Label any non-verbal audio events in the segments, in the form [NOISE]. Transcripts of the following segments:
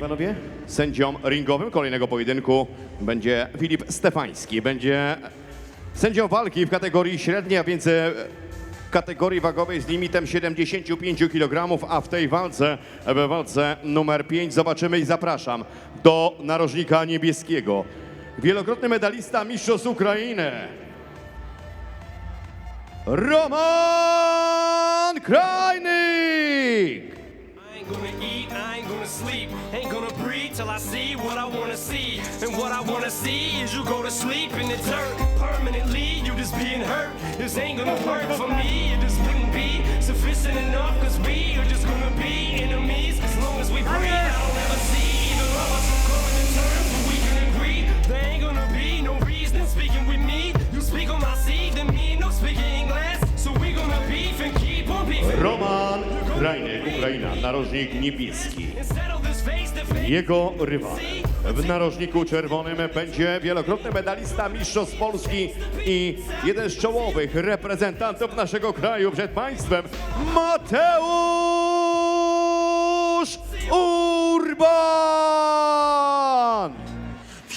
panowie? Sędzią ringowym kolejnego pojedynku będzie Filip Stefański. Będzie sędzią walki w kategorii średniej, a więc e, kategorii wagowej z limitem 75 kg, a w tej walce, w walce numer 5 zobaczymy i zapraszam do narożnika niebieskiego. Wielokrotny medalista mistrzostw Ukrainy. Roman Krajnik! Sleep, ain't gonna breathe till I see what I wanna see. And what I wanna see is you go to sleep in the dirt permanently. You just being hurt. This ain't gonna work for me. It just wouldn't be sufficient enough, cause we are just gonna be enemies as long as we breathe. Krajnik, Ukraina, narożnik niebieski. Jego rywal w narożniku czerwonym będzie wielokrotny medalista Mistrzostw Polski i jeden z czołowych reprezentantów naszego kraju przed państwem, Mateusz Urban!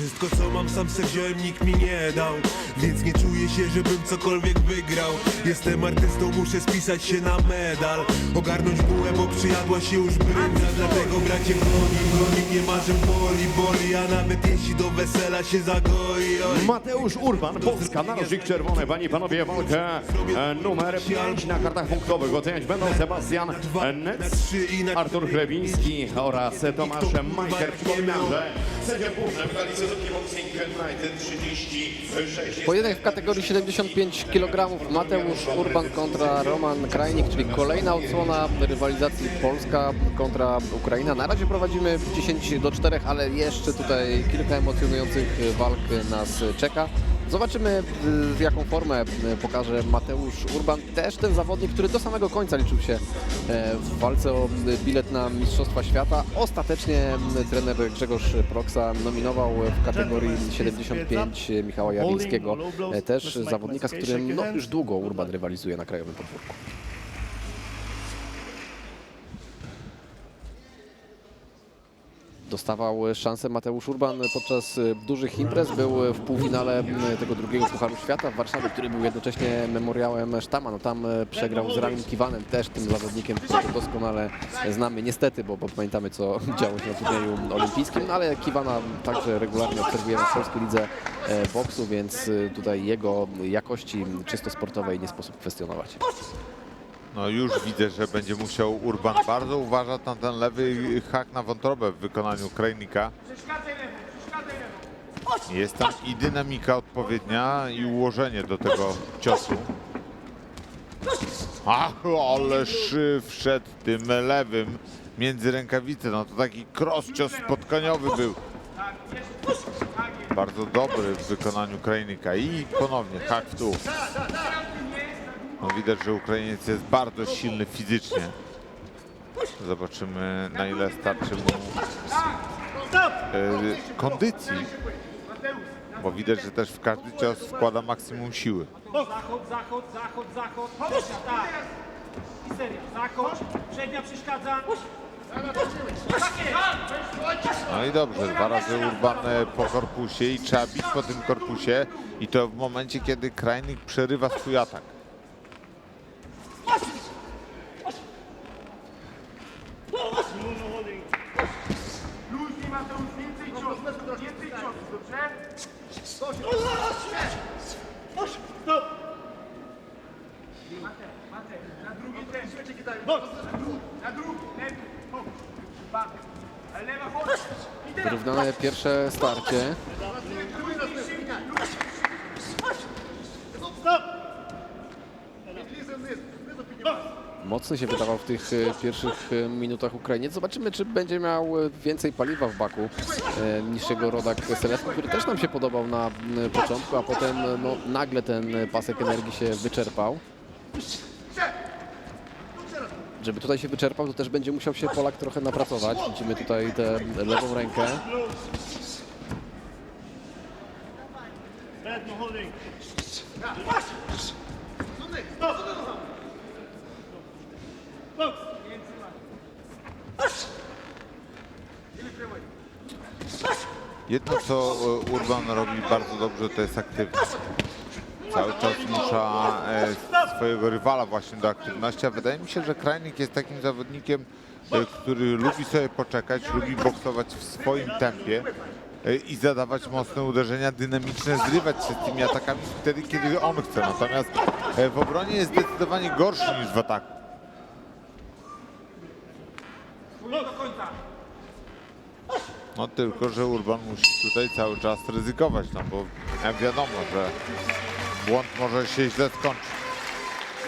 Wszystko co mam sam se wziąłem, nikt mi nie dał Więc nie czuję się, żebym cokolwiek wygrał Jestem artystą, muszę spisać się na medal Ogarnąć bułę, bo przyjadła się już brynza Dlatego bracie goni, goni, nie marzę boli, boli A nawet jeśli do wesela się zagoi oj. Mateusz Urban, Polska, narożnik czerwony. Panie i panowie, walkę e, numer 5 na kartach punktowych. Oceniać będą Sebastian Nec, Artur Chlewiński oraz Tomasz Majker. Przypominam, że sędzia główny w gali Suzuki Boxing United 36. Pojedynek w kategorii 75 kg Mateusz Urban kontra Roman Krajnik, czyli kolejna odsłona rywalizacji Polska kontra Ukraina. Na razie prowadzimy 10 do 4, ale jeszcze tutaj kilka emocjonujących walk nas czeka. Zobaczymy y, jaką formę y, pokaże Mateusz Urban. Też ten zawodnik, który do samego końca liczył się e, w walce o y, bilet na Mistrzostwa Świata. Ostatecznie trener Grzegorz Proksa nominował w kategorii 75 Michała Jawlińskiego. E, Też zawodnika, z którym no, już długo Urban rywalizuje na krajowym podwórku. Dostawał szansę Mateusz Urban podczas e, dużych imprez. Był w półfinale tego drugiego Pucharu Świata w Warszawie, który był jednocześnie memoriałem Sztama. No tam e, przegrał z Ramin Kiwanem, też tym zawodnikiem, którego doskonale znamy niestety, bo, bo pamiętamy co [LAUGHS] działo się na turnieju olimpijskim, no, ale Kiwana także regularnie obserwujemy w polskiej lidze e, boksu, więc e, tutaj jego jakości czysto sportowej nie sposób kwestionować. No już widzę, że będzie musiał Urban bardzo uważać na ten lewy hak na wątrobę w wykonaniu Krajnika. Jest tam i dynamika odpowiednia i ułożenie do tego ciosu. Ach, ależ wszedł tym lewym między rękawice. No to taki cross cios spotkaniowy był. Bardzo dobry w wykonaniu Krajnika i ponownie hak w. No widać, że Ukrainiec jest bardzo silny fizycznie. Zobaczymy na ile starczy mu e, kondycji. Bo widać, że też w każdy cios wkłada maksimum siły. Zachód, zachód, zachód, zachód. Tak. I serio, zachód, przednia przeszkadza. No i dobrze, dwa razy Urban e, po korpusie i trzeba bić po tym korpusie i to w momencie, kiedy Krajnik przerywa swój atak. Luźniej Mateusz, więcej ciosów, więcej ciosów, dobrze? Stop! Mateusz, Mateusz, na drugi ten, na drugi, lewy, chodź. Mamy. Ale lewa chodź. I teraz. Wyrównane pierwsze starcie. Mocny się wydawał w tych e, pierwszych e, minutach Ukrainiec. Zobaczymy, czy będzie miał e, więcej paliwa w baku niż jego rodak Selewski, który też nam się podobał na początku, a potem no, nagle ten pasek energii się wyczerpał. Żeby tutaj się wyczerpał, to też będzie musiał się Polak trochę napracować. Widzimy tutaj tę lewą rękę. Jedno, co e, Urban robi bardzo dobrze, to jest aktywność. Cały czas musza e, swojego rywala właśnie do aktywności, a wydaje mi się, że Krajnik jest takim zawodnikiem, e, który lubi sobie poczekać, lubi boksować w swoim tempie e, i zadawać mocne uderzenia dynamiczne, zrywać się z tymi atakami wtedy, kiedy on chce. Natomiast w obronie jest zdecydowanie gorszy niż w ataku. No tylko, że Urban musi tutaj cały czas ryzykować, no bo wiadomo, że błąd może się źle skończyć.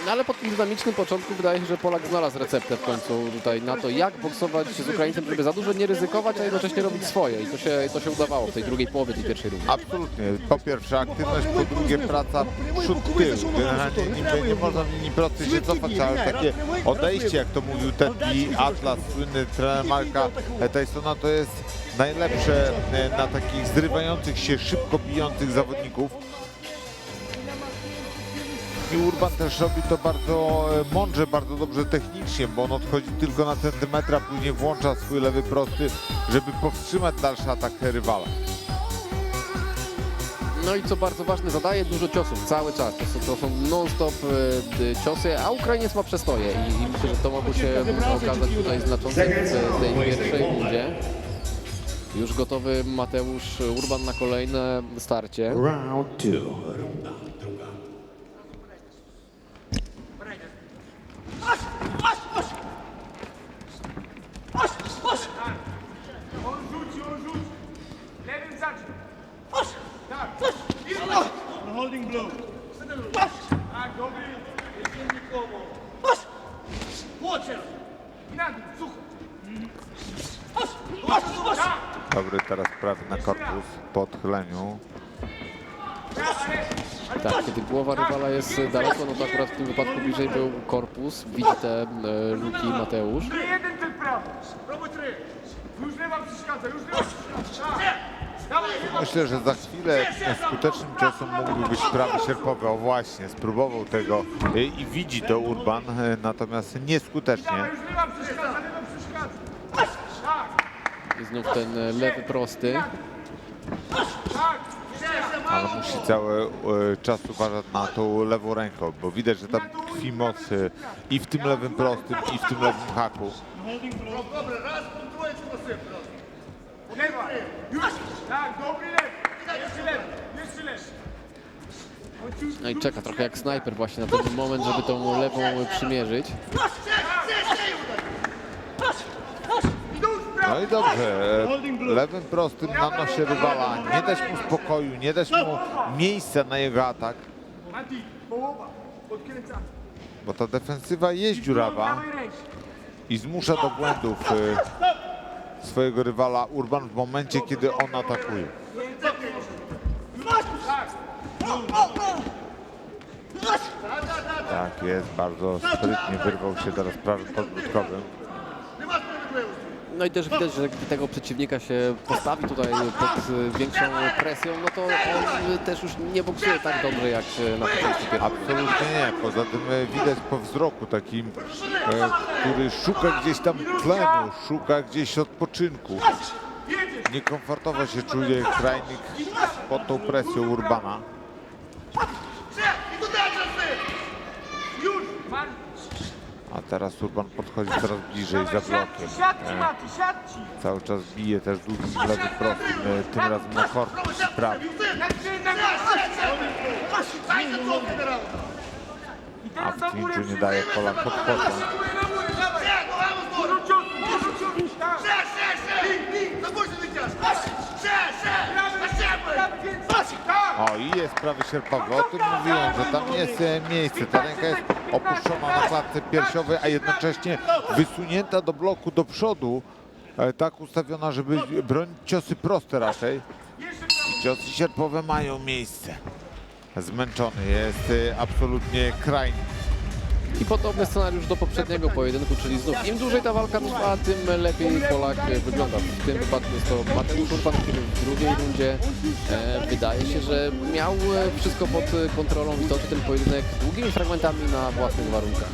No ale po tym dynamicznym początku wydaje się, że Polak znalazł receptę w końcu tutaj na to, jak boksować z Ukraińcem, żeby za dużo nie ryzykować, a jednocześnie robić swoje. I to się, to się udawało w tej drugiej połowie tej pierwszej rundy. Absolutnie. Po pierwsze aktywność, po drugie praca przód-tył. Generalnie nie, nie można w linii prostej się cofać, ale takie odejście, jak to mówił Teddy Atlas, słynny trener Marka Tysona, to jest najlepsze e, na takich zrywających się, szybko bijących zawodników. I Urban też robi to bardzo e, mądrze, bardzo dobrze technicznie, bo on odchodzi tylko na centymetra, później włącza swój lewy prosty, żeby powstrzymać dalszy atak rywala. No i co bardzo ważne, zadaje dużo ciosów cały czas. To są, to są non-stop e, ciosy, a Ukrainiec ma przestoje i, i myślę, że to mogło się okazać tutaj znaczące w tej pierwszej rundzie. Już gotowy Mateusz Urban na kolejne starcie. Round two. On rzuci, on rzuci. Lewym zacznie. Tak. No holding blow. Tak, dobry. Jest nikomu. I na dół, sucho. Tak. Dobry teraz prawy na korpus po odchyleniu. Tak, kiedy głowa rywala jest daleko, no to akurat w tym wypadku bliżej był korpus. Widzi te e, luki Mateusz. Nie jeden ten prawy. Próbuj trzy. Już lewa przeszkadza, już lewa przeszkadza. Myślę, że za chwilę skutecznym ciosem mógłby być prawy sierpowy. O właśnie, spróbował tego y, i widzi to Urban, y, natomiast nieskutecznie. I znów ten e, lewy prosty. Ale musi cały y, czas uważać na tą lewą ręką, bo widać, że tam tkwi moc y, i w tym lewym prostym, i w tym lewym haku. Lewa. Już. Tak, dobry lewy. Jeszcze lewy, jeszcze. No i czeka trochę jak snajper właśnie na ten moment, żeby tą lewą przymierzyć. No i dobrze, lewym prostym na nosie rywala, nie dać mu spokoju, nie dać mu miejsca na jego atak, bo ta defensywa jest dziurawa. I zmusza do błędów y, swojego rywala Urban w momencie, kiedy on atakuje. Tak jest, bardzo sprytnie wyrwał się teraz prawym podbródkowym. No i też widać, że gdy tego przeciwnika się postawi tutaj pod e, większą presją, no to on też już nie boksuje tak dobrze jak e, na początku. Absolutnie nie, poza tym e, widać po wzroku takim, e, który szuka gdzieś tam tlenu, szuka gdzieś odpoczynku. Niekomfortowo się czuje Krajnik pod tą presją Urbana. Już. Mati. A teraz Urban podchodzi coraz bliżej za blokiem. E. Cały czas bije też długim lewym prostym, e, tym razem na korpus prawy. A w nie daje kolan pod kotą. O i jest prawy sierpowy. O tym mówiłem, że tam jest e, miejsce. Ta ręka jest opuszczona na klatce piersiowej, a jednocześnie wysunięta do bloku do przodu. e, Tak ustawiona, żeby bronić ciosy proste raczej. I ciosy sierpowe mają miejsce. Zmęczony jest e, absolutnie krajny. I podobny scenariusz do poprzedniego pojedynku, czyli znów im dłużej ta walka trwa, tym lepiej Polak e, wygląda. W tym wypadku jest to Mateusz Urban, który w drugiej rundzie e, wydaje się, że miał e, wszystko pod e, kontrolą i toczy ten pojedynek długimi fragmentami na własnych warunkach.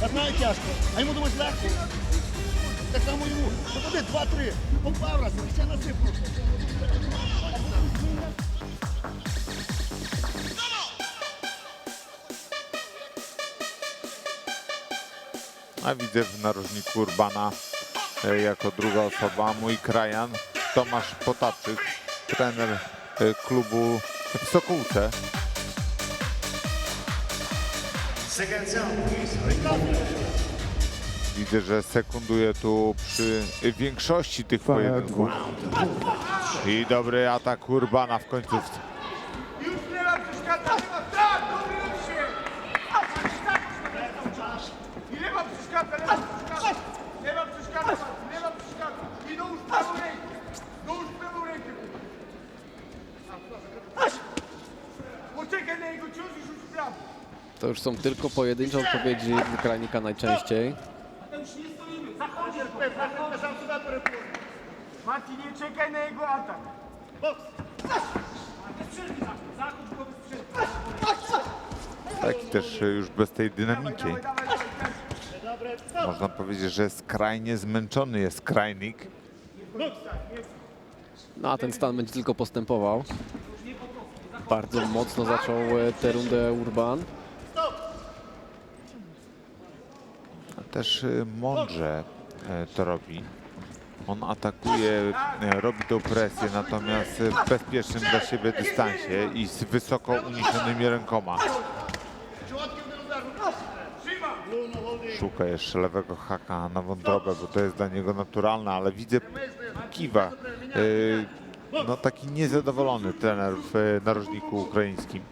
Так навіть тяжко. А йому думаєш легко? Так само йому. Ну куди? Два-три. Попав раз, ще насипав. Widzę w narożniku Urbana e, jako druga osoba mój krajan Tomasz Potaczyk, trener e, klubu w Sokółce. Widzę, że sekunduje tu przy większości tych pojedynków. I dobry atak Urbana w końcówce. Już nie ma przeszkadza, nie ma tak, dobry robi się. I lewa przeszkadza, lewa przeszkadza. Lewa przeszkadza, lewa przeszkadza. I dołóż prawą rękę. Dołóż prawą rękę. Poczekaj na jego cios i rzuć w prawo. To już są tylko pojedyncze odpowiedzi Ukrainika najczęściej. Marcin, nie czekaj na jego atak. Tak, tak też e, już bez tej dynamiki. Można powiedzieć, że skrajnie zmęczony jest krajnik. No a ten stan będzie tylko postępował. Bardzo mocno zaczął e, tę rundę Urban. Też y, mądrze e, to robi. On atakuje, e, robi tą presję, natomiast w bezpiecznym dla siebie dystansie i z wysoko uniesionymi rękoma. Szuka jeszcze lewego haka na wątrobę, bo to jest dla niego naturalne, ale widzę kiwa no, taki niezadowolony trener w e, narożniku ukraińskim.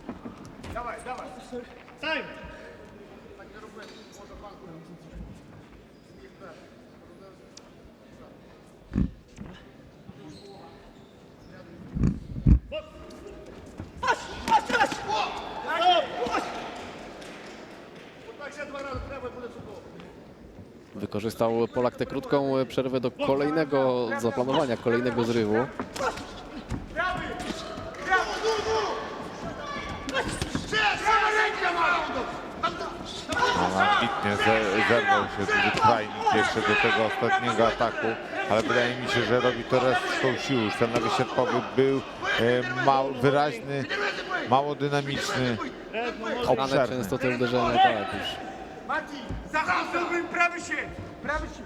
Wykorzystał Polak tę krótką przerwę do kolejnego zaplanowania, kolejnego zrywu. Ambitnie ze- zerwał się duży krajnik jeszcze do tego ostatniego ataku, ale wydaje mi się, że robi to resztką sił. Już ten lewy sierpowy był e, mało, wyraźny, mało dynamiczny, Ale obszerny. często te uderzenia tak już. Mati, zrobił prawy się! Prawy się!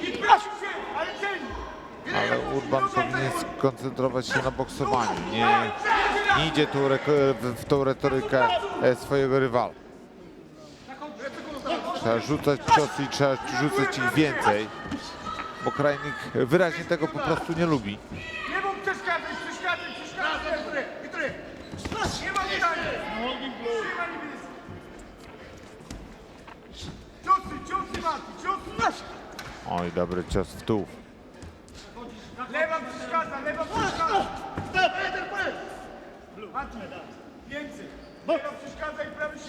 I prawy się! Ale dzień! Ale Urban powinien skoncentrować się na boksowaniu. Nie, nie idzie tu w tą retorykę e, swojego rywala. Trzeba rzucać ciosy i trzeba rzucać ich więcej, bo Krajnik wyraźnie tego po prostu nie lubi. Nie mógł przeszkadzać, przeszkadzać, przeszkadzać. Nie ma pytania. Ciosy, ciosy, Mati, ciosy. Oj, dobry cios w tułów. Więcej! Lewa przeszkadza i prawy się!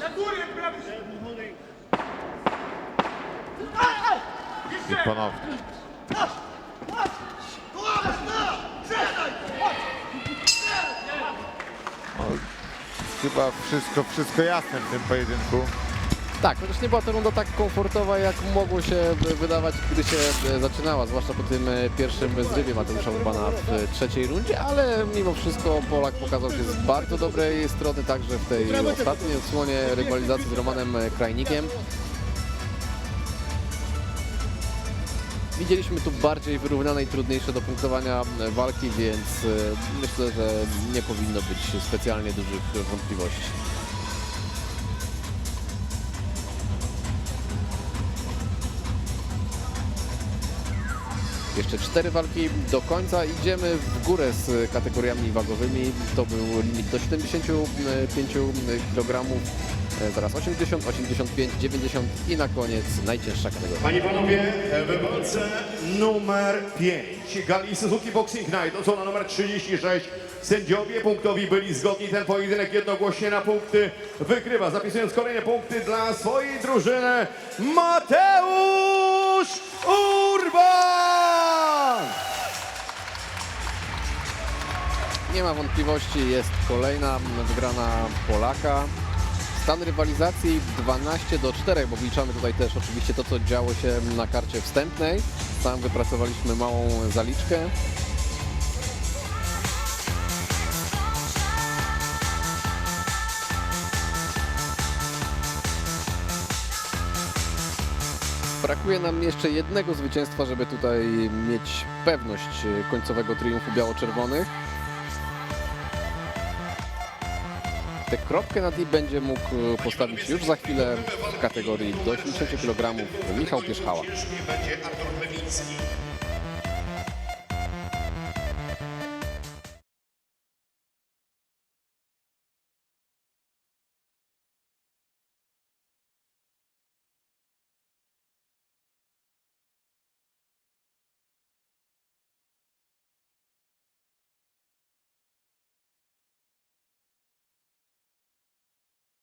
Na górę prawy się! I ponownie. No, chyba wszystko, wszystko jasne w tym pojedynku. Tak, chociaż nie była to runda tak komfortowa, jak mogło się wy- wydawać, gdy się e, zaczynała, zwłaszcza po tym e, pierwszym zrywie Mateusza Urbana w e, trzeciej rundzie, ale mimo wszystko Polak pokazał się z bardzo dobrej strony, także w tej ostatniej odsłonie rywalizacji z Romanem Krajnikiem. Widzieliśmy tu bardziej wyrównane i trudniejsze do punktowania walki, więc myślę, że nie powinno być specjalnie dużych wątpliwości. Jeszcze cztery walki do końca. Idziemy w górę z kategoriami wagowymi. To był limit do 75 kg. Zaraz 80, 85, 90 i na koniec najcięższa kategoria. Panie panowie, w walce numer 5 Gali Suzuki Boxing Night, odsłona numer 36. Sędziowie punktowi byli zgodni. Ten pojedynek jednogłośnie na punkty wygrywa, zapisując kolejne punkty dla swojej drużyny Mateusz Urban! Nie ma wątpliwości, jest kolejna wygrana Polaka. Stan rywalizacji 12 do 4, bo wliczamy tutaj też oczywiście to, co działo się na karcie wstępnej. Tam wypracowaliśmy małą zaliczkę. Brakuje nam jeszcze jednego zwycięstwa, żeby tutaj mieć pewność końcowego triumfu biało-czerwonych. Tę kropkę na D będzie mógł postawić już za chwilę w kategorii do 80 kg Michał Pierzchała.